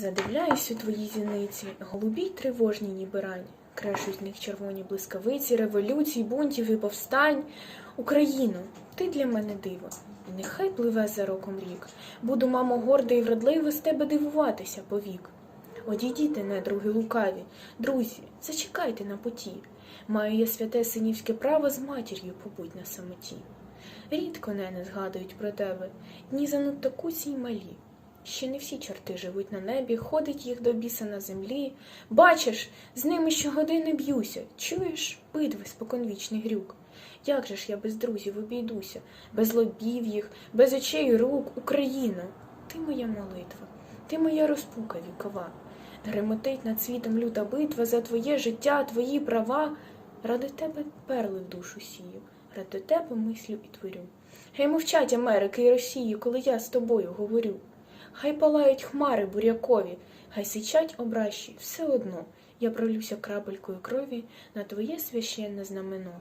Задивляюсь у твої зіниці, голубі й тривожні, ніби рань. Крешуть з них червоні блискавиці, революцій, бунтів і повстань. Україно, ти для мене диво, і нехай пливе за роком рік. Буду, мамо, горда і вродлива з тебе дивуватися повік. Одійдіте, недруги лукаві, друзі, зачекайте на поті. Маю я святе синівське право з матір'ю побудь на самоті. Рідко нене згадують про тебе, дні занадто куці й малі. Ще не всі чорти живуть на небі, ходить їх до біса на землі. Бачиш, з ними щогодини б'юся. Чуєш битви споконвічний грюк. Як же ж я без друзів обійдуся, без лобів їх, без очей і рук, Україно, ти моя молитва, ти моя розпука вікова. Гремотить над світом люта битва за твоє життя, твої права. Ради тебе перли в душу сію, ради тебе мислю і творю. Гей мовчать Америки і Росії, коли я з тобою говорю. Хай палають хмари бурякові, хай сичать обращі, все одно я пролюся крапелькою крові на твоє священне знамено.